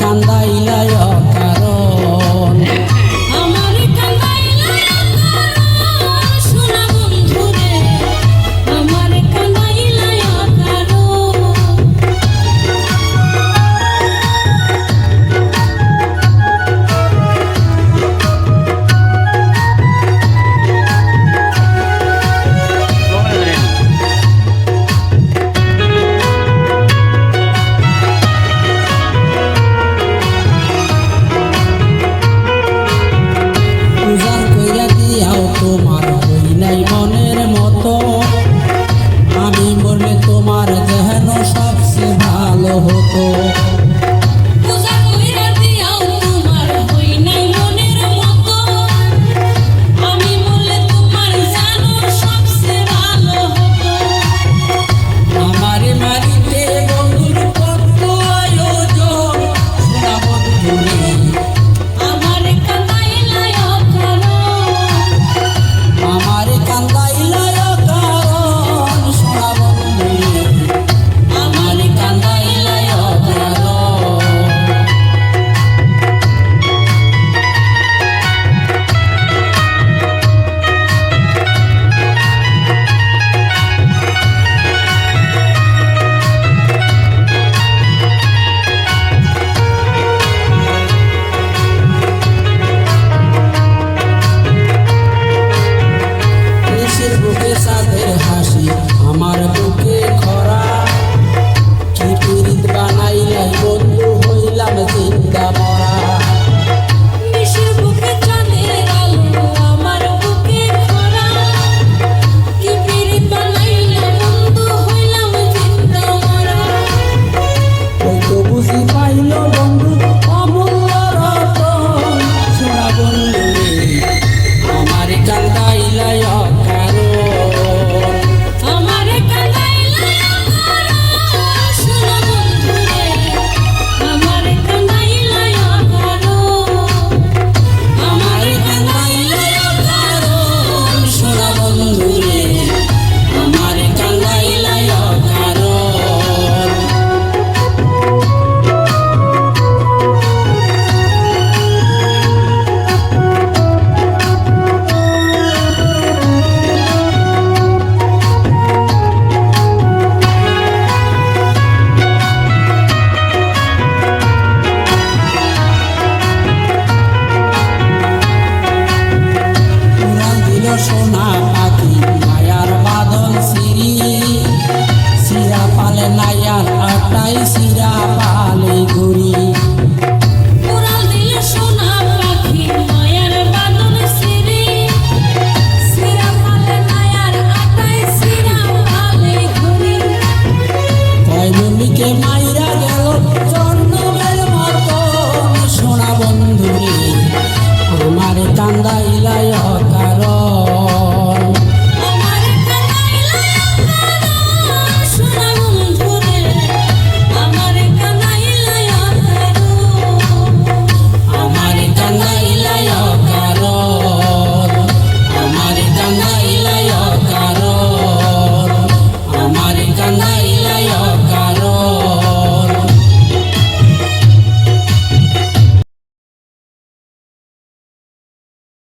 কান্দাইলায় উজার কইরা দিয়াও তোমার হই নাই মনের মতো। আমি মরলে তোমার যেন সবচেয়ে ভালো হতো। সিরা পালে নাইয়ার আটাই সিরা পালে ঘুরি